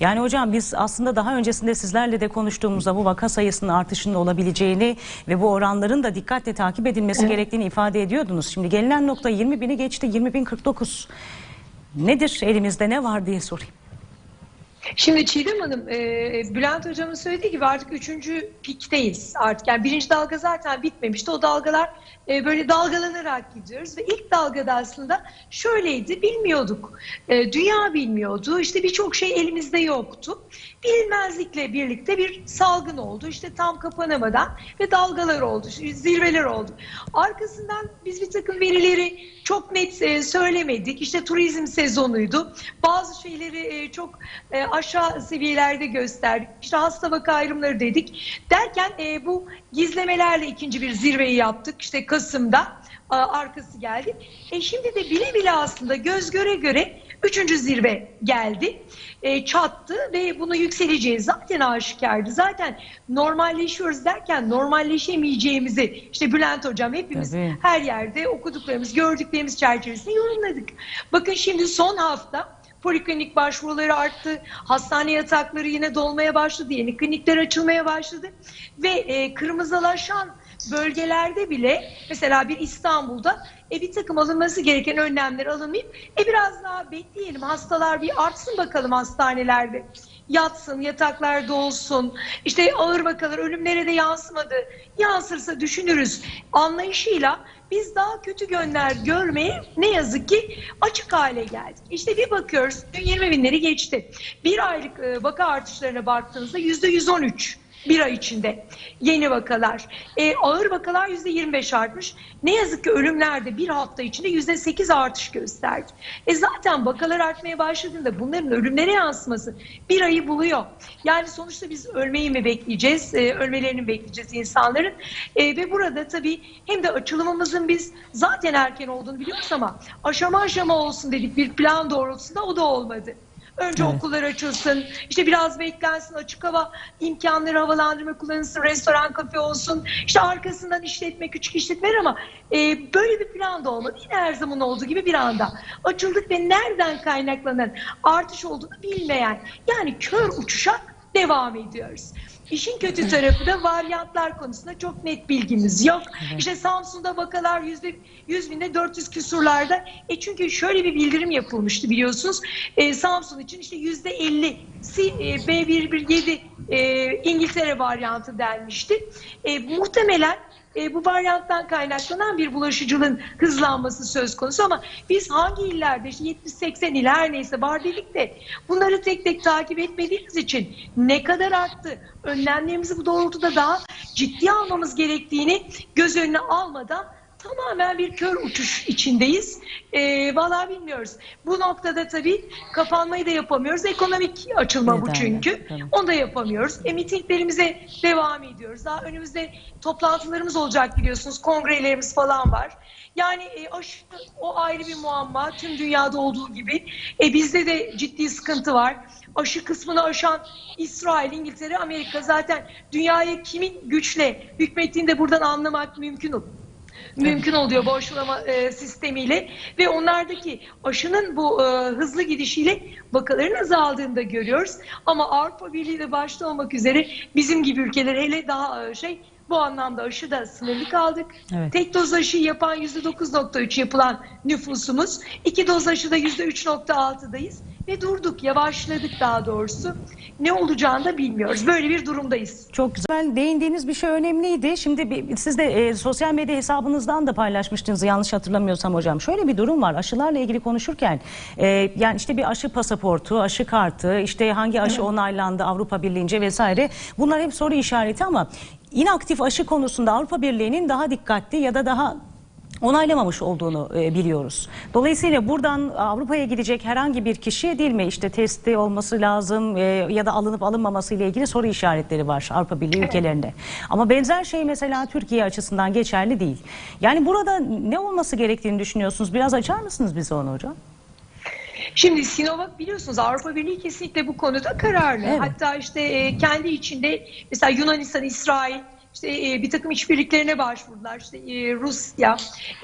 Yani hocam biz aslında daha öncesinde sizlerle de konuştuğumuzda bu vaka sayısının artışının olabileceğini ve bu oranların da dikkatle takip edilmesi gerektiğini ifade ediyordunuz. Şimdi gelinen nokta 20 bini geçti 20 bin 49. Nedir elimizde ne var diye sorayım. Şimdi Çiğdem Hanım, e, Bülent Hocam'ın söylediği gibi artık üçüncü pikteyiz artık. Yani birinci dalga zaten bitmemişti. O dalgalar e, böyle dalgalanarak gidiyoruz ve ilk dalgada aslında şöyleydi, bilmiyorduk. E, dünya bilmiyordu, işte birçok şey elimizde yoktu. Bilinmezlikle birlikte bir salgın oldu. İşte tam kapanamadan ve dalgalar oldu, zirveler oldu. Arkasından biz bir takım verileri çok net e, söylemedik. İşte turizm sezonuydu. Bazı şeyleri e, çok e, aşağı seviyelerde gösterdik. İşte hasta vaka ayrımları dedik. Derken e, bu gizlemelerle ikinci bir zirveyi yaptık. İşte Kasım'da a, arkası geldi. E şimdi de bile bile aslında göz göre göre üçüncü zirve geldi. E, çattı ve bunu yükseleceği zaten aşikardı. Zaten normalleşiyoruz derken normalleşemeyeceğimizi işte Bülent Hocam hepimiz Tabii. her yerde okuduklarımız, gördüklerimiz çerçevesinde yorumladık. Bakın şimdi son hafta poliklinik başvuruları arttı. Hastane yatakları yine dolmaya başladı. Yeni klinikler açılmaya başladı. Ve e, kırmızılaşan bölgelerde bile mesela bir İstanbul'da e, bir takım alınması gereken önlemler alınmayıp e, biraz daha bekleyelim hastalar bir artsın bakalım hastanelerde yatsın, yataklar dolsun, işte ağır vakalar ölümlere de yansımadı, yansırsa düşünürüz anlayışıyla biz daha kötü günler görmeye ne yazık ki açık hale geldik. İşte bir bakıyoruz, dün 20 binleri geçti. Bir aylık e, vaka artışlarına baktığınızda yüzde 113 bir ay içinde yeni vakalar. E, ağır vakalar yüzde 25 artmış. Ne yazık ki ölümlerde bir hafta içinde yüzde 8 artış gösterdi. E zaten vakalar artmaya başladığında bunların ölümlere yansıması bir ayı buluyor. Yani sonuçta biz ölmeyi mi bekleyeceğiz, e, ölmelerini mi bekleyeceğiz insanların. E, ve burada tabii hem de açılımımızın biz zaten erken olduğunu biliyoruz ama aşama aşama olsun dedik bir plan doğrultusunda o da olmadı. Önce Evet. okullar açılsın, işte biraz beklensin, açık hava imkanları havalandırma kullanılsın, restoran, kafe olsun. İşte arkasından işletme, küçük işletmeler ama e, böyle bir plan da olmadı. Yine her zaman olduğu gibi bir anda açıldık ve nereden kaynaklanan artış olduğunu bilmeyen yani kör uçuşa devam ediyoruz. İşin kötü tarafı da varyantlar konusunda çok net bilgimiz yok. İşte Samsun'da vakalar yüzde 100 binde 400 küsurlarda. E çünkü şöyle bir bildirim yapılmıştı biliyorsunuz. E, Samsun için işte yüzde 50 B117 e, İngiltere varyantı denmişti. E, muhtemelen e, bu varyanttan kaynaklanan bir bulaşıcılığın hızlanması söz konusu ama biz hangi illerde işte 70-80 il her neyse var dedik de bunları tek tek takip etmediğimiz için ne kadar arttı? Önlemlerimizi bu doğrultuda daha ciddi almamız gerektiğini göz önüne almadan tamamen bir kör uçuş içindeyiz. E, vallahi bilmiyoruz. Bu noktada tabii kapanmayı da yapamıyoruz. Ekonomik açılma bu Nedenle, çünkü. tabii. Onu da yapamıyoruz. E, mitinglerimize devam ediyoruz. Daha önümüzde toplantılarımız olacak biliyorsunuz. Kongrelerimiz falan var. Yani e, aşı o ayrı bir muamma. Tüm dünyada olduğu gibi. E, bizde de ciddi sıkıntı var. Aşı kısmını aşan İsrail, İngiltere, Amerika zaten dünyaya kimin güçle hükmettiğini de buradan anlamak mümkün olur mümkün oluyor bu aşılama e, sistemiyle ve onlardaki aşının bu e, hızlı gidişiyle vakaların azaldığını da görüyoruz. Ama Avrupa Birliği de başta olmak üzere bizim gibi ülkeler hele daha e, şey bu anlamda aşı da sınırlı kaldık. Evet. Tek doz aşı yapan %9.3 yapılan nüfusumuz. iki doz aşıda %3.6'dayız ve durduk, yavaşladık daha doğrusu. Ne olacağını da bilmiyoruz. Böyle bir durumdayız. Çok güzel değindiğiniz bir şey önemliydi. Şimdi bir- siz de e, sosyal medya hesabınızdan da paylaşmıştınız yanlış hatırlamıyorsam hocam. Şöyle bir durum var aşılarla ilgili konuşurken e, yani işte bir aşı pasaportu, aşı kartı, işte hangi aşı onaylandı Avrupa Birliği'nce vesaire. Bunlar hep soru işareti ama inaktif aşı konusunda Avrupa Birliği'nin daha dikkatli ya da daha onaylamamış olduğunu e, biliyoruz. Dolayısıyla buradan Avrupa'ya gidecek herhangi bir kişi değil mi işte testi olması lazım e, ya da alınıp alınmaması ile ilgili soru işaretleri var Avrupa Birliği ülkelerinde. Ama benzer şey mesela Türkiye açısından geçerli değil. Yani burada ne olması gerektiğini düşünüyorsunuz? Biraz açar mısınız bize onu hocam? Şimdi Sinovac biliyorsunuz Avrupa Birliği kesinlikle bu konuda kararlı. Evet. Hatta işte e, kendi içinde mesela Yunanistan, İsrail işte e, bir takım işbirliklerine başvurdular. İşte e, Rusya,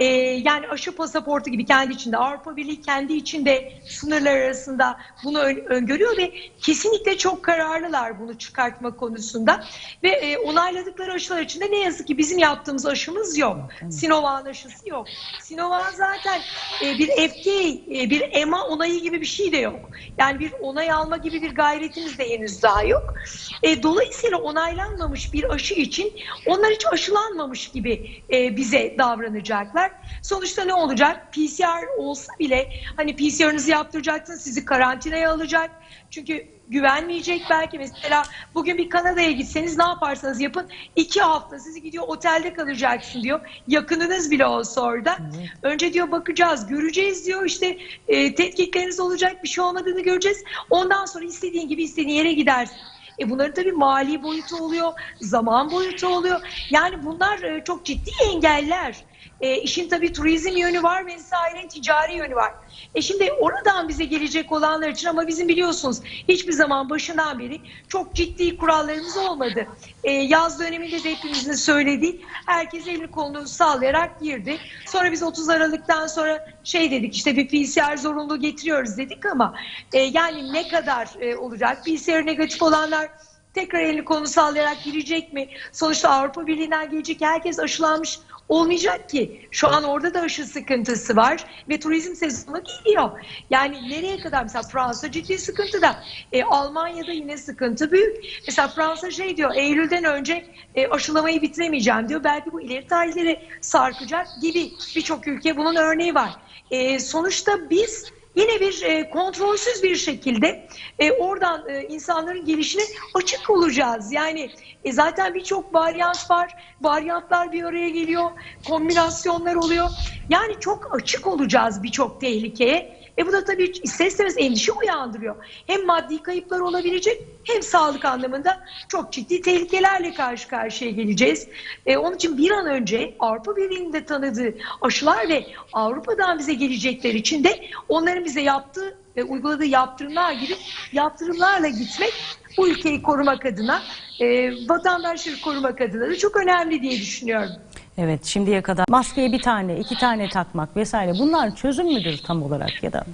e, yani aşı pasaportu gibi kendi içinde, Avrupa Birliği kendi içinde sınırlar arasında bunu ön- öngörüyor ve kesinlikle çok kararlılar bunu çıkartma konusunda. Ve e, onayladıkları aşılar içinde ne yazık ki bizim yaptığımız aşımız yok. Sinovac aşısı yok. Sinovac zaten e, bir FDA, e, bir EMA onayı gibi bir şey de yok. Yani bir onay alma gibi bir gayretimiz de henüz daha yok. E, dolayısıyla onaylanmamış bir aşı için onlar hiç aşılanmamış gibi e, bize davranacaklar. Sonuçta ne olacak? PCR olsa bile hani PCR'ınızı yaptıracaksınız sizi karantinaya alacak. Çünkü güvenmeyecek belki mesela bugün bir Kanada'ya gitseniz ne yaparsanız yapın iki hafta sizi gidiyor otelde kalacaksın diyor. Yakınınız bile olsa orada. Önce diyor bakacağız göreceğiz diyor işte e, tetkikleriniz olacak bir şey olmadığını göreceğiz. Ondan sonra istediğin gibi istediğin yere gidersin. E bunların tabii mali boyutu oluyor, zaman boyutu oluyor. Yani bunlar e, çok ciddi engeller. E, işin tabii turizm yönü var vesaire ticari yönü var. E şimdi oradan bize gelecek olanlar için ama bizim biliyorsunuz hiçbir zaman başından beri çok ciddi kurallarımız olmadı. E, yaz döneminde de hepimizin söylediği herkes elini kolunu sallayarak girdi. Sonra biz 30 Aralık'tan sonra şey dedik işte bir PCR zorunluluğu getiriyoruz dedik ama e, yani ne kadar e, olacak? PCR negatif olanlar tekrar elini kolunu sallayarak girecek mi? Sonuçta Avrupa Birliği'nden gelecek herkes aşılanmış olmayacak ki. Şu an orada da aşı sıkıntısı var ve turizm sezonu geliyor. Yani nereye kadar? Mesela Fransa ciddi sıkıntıda. E, Almanya'da yine sıkıntı büyük. Mesela Fransa şey diyor Eylül'den önce e, aşılamayı bitiremeyeceğim diyor. Belki bu ileri tarihlere sarkacak gibi birçok ülke bunun örneği var. E, sonuçta biz yine bir e, kontrolsüz bir şekilde e, oradan e, insanların gelişine açık olacağız. Yani e, zaten birçok varyant var. Varyantlar bir araya geliyor. Kombinasyonlar oluyor. Yani çok açık olacağız birçok tehlikeye. E bu da tabii ister istemez endişe uyandırıyor. Hem maddi kayıplar olabilecek hem sağlık anlamında çok ciddi tehlikelerle karşı karşıya geleceğiz. E, onun için bir an önce Avrupa Birliği'nin de tanıdığı aşılar ve Avrupa'dan bize gelecekler için de onların bize yaptığı ve uyguladığı yaptırımlar gibi yaptırımlarla gitmek bu ülkeyi korumak adına, e, vatandaşları korumak adına da çok önemli diye düşünüyorum. Evet şimdiye kadar maskeye bir tane iki tane takmak vesaire bunlar çözüm müdür tam olarak ya da?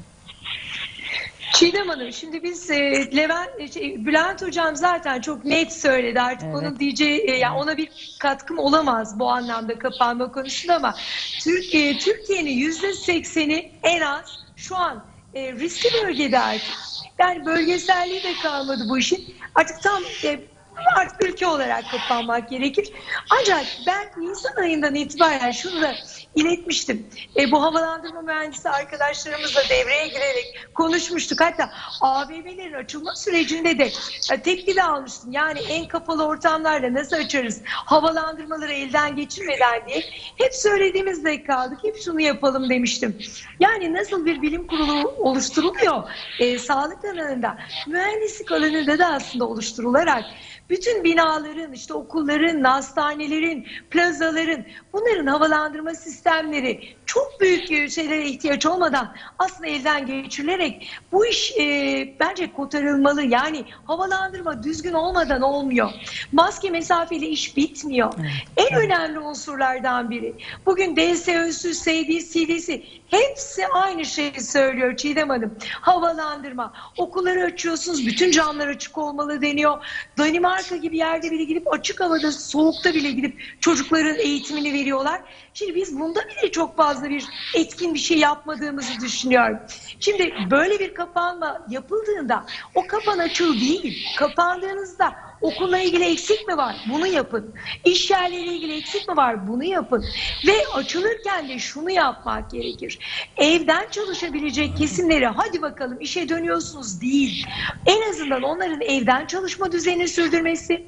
Çiğdem Hanım şimdi biz e, Levent, şey, Bülent Hocam zaten çok net söyledi artık Evet. onun diyeceği e, yani ona bir katkım olamaz bu anlamda kapanma konusunda ama Türkiye Türkiye'nin yüzde sekseni en az şu an e, riskli bölgede artık. Yani bölgeselliği de kalmadı bu işin. Artık tam e, artık ülke olarak kapanmak gerekir. Ancak ben Nisan ayından itibaren şunu da iletmiştim. E, bu havalandırma mühendisi arkadaşlarımızla devreye girerek konuşmuştuk. Hatta AVM'lerin açılma sürecinde de e, de almıştım. Yani en kapalı ortamlarda nasıl açarız? Havalandırmaları elden geçirmeden diye. Hep söylediğimizde kaldık. Hep şunu yapalım demiştim. Yani nasıl bir bilim kurulu oluşturuluyor e, sağlık alanında, mühendislik alanında da aslında oluşturularak bütün binaların, işte okulların, hastanelerin, plazaların, bunların havalandırma sistemleri çok büyük şeylere ihtiyaç olmadan aslında elden geçirilerek bu iş e, bence kotarılmalı. Yani havalandırma düzgün olmadan olmuyor. Maske mesafeli iş bitmiyor. En önemli unsurlardan biri. Bugün DSÖ'sü, CDC, hepsi aynı şeyi söylüyor Çiğdem Hanım. Havalandırma. Okulları açıyorsunuz, bütün camlar açık olmalı deniyor. Danimarka gibi yerde bile gidip açık havada, soğukta bile gidip çocukların eğitimini veriyorlar. Şimdi biz bunda bile çok fazla bir etkin bir şey yapmadığımızı düşünüyorum. Şimdi böyle bir kapanma yapıldığında o kapan açıl değil. Kapandığınızda okulla ilgili eksik mi var? Bunu yapın. İş yerleriyle ilgili eksik mi var? Bunu yapın. Ve açılırken de şunu yapmak gerekir. Evden çalışabilecek kesimleri hadi bakalım işe dönüyorsunuz değil. En azından onların evden çalışma düzenini sürdürmesi,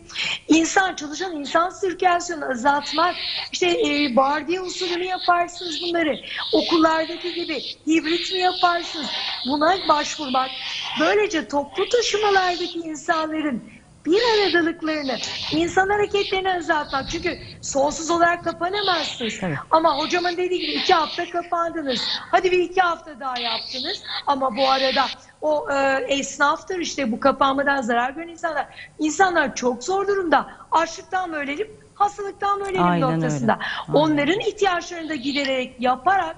insan çalışan insan sirkülasyonu azaltmak, işte e, vardiya usulü mü yaparsınız bunları? Okullardaki gibi hibrit mi yaparsınız? Buna başvurmak. Böylece toplu taşımalardaki insanların bir aradalıklarını, insan hareketlerini azaltmak. Çünkü sonsuz olarak kapanamazsınız. Evet. Ama hocamın dediği gibi iki hafta kapandınız. Hadi bir iki hafta daha yaptınız. Ama bu arada o e, esnaftır işte bu kapanmadan zarar gören insanlar. İnsanlar çok zor durumda. Açlıktan ölelim, hastalıktan ölelim Aynen noktasında. öyle. Aynen. Onların ihtiyaçlarını da gidererek yaparak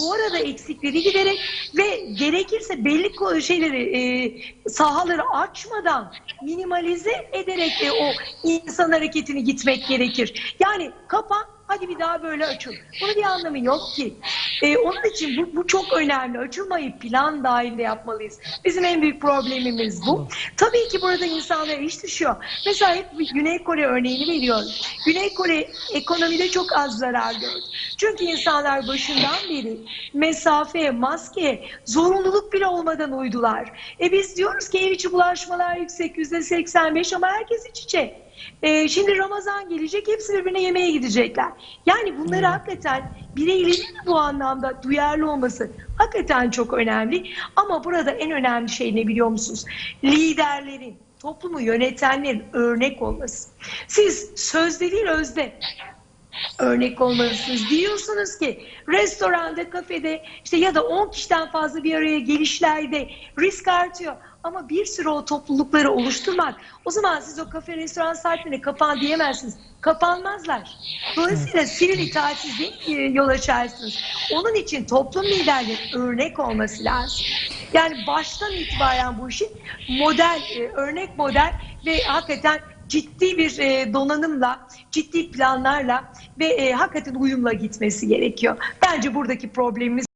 bu arada eksikleri giderek ve gerekirse belli şeyleri e, sahaları açmadan minimalize ederek e, o insan hareketini gitmek gerekir. Yani kapan hadi bir daha böyle açıl. Bunun bir anlamı yok ki. E, onun için bu, bu çok önemli. Açılmayı plan dahilinde yapmalıyız. Bizim en büyük problemimiz bu. Tabii ki burada insanlara iş düşüyor. Mesela hep Güney Kore örneğini veriyorum. Güney Kore ekonomide çok az zarar gördü. Çünkü insanlar başından beri mesafeye, maskeye zorunluluk bile olmadan uydular. E biz diyoruz ki ev içi bulaşmalar yüksek yüzde 85 ama herkes iç içe. E, şimdi Ramazan gelecek hepsi birbirine yemeğe gidecekler. Yani bunları hakikaten bireylerin bu anlamda duyarlı olması hakikaten çok önemli. Ama burada en önemli şey ne biliyor musunuz? Liderlerin, toplumu yönetenlerin örnek olması. Siz sözde değil özde örnek olmalısınız. Diyorsunuz ki restoranda, kafede işte ya da 10 kişiden fazla bir araya gelişlerde risk artıyor. Ama bir sürü o toplulukları oluşturmak o zaman siz o kafe restoran sahiplerine kapan diyemezsiniz. Kapanmazlar. Dolayısıyla sivil itaatsizliğe yol açarsınız. Onun için toplum liderlerinin örnek olması lazım. Yani baştan itibaren bu işin model, e, örnek model ve hakikaten ciddi bir e, donanımla, ciddi planlarla ve e, hakikaten uyumla gitmesi gerekiyor. Bence buradaki problemimiz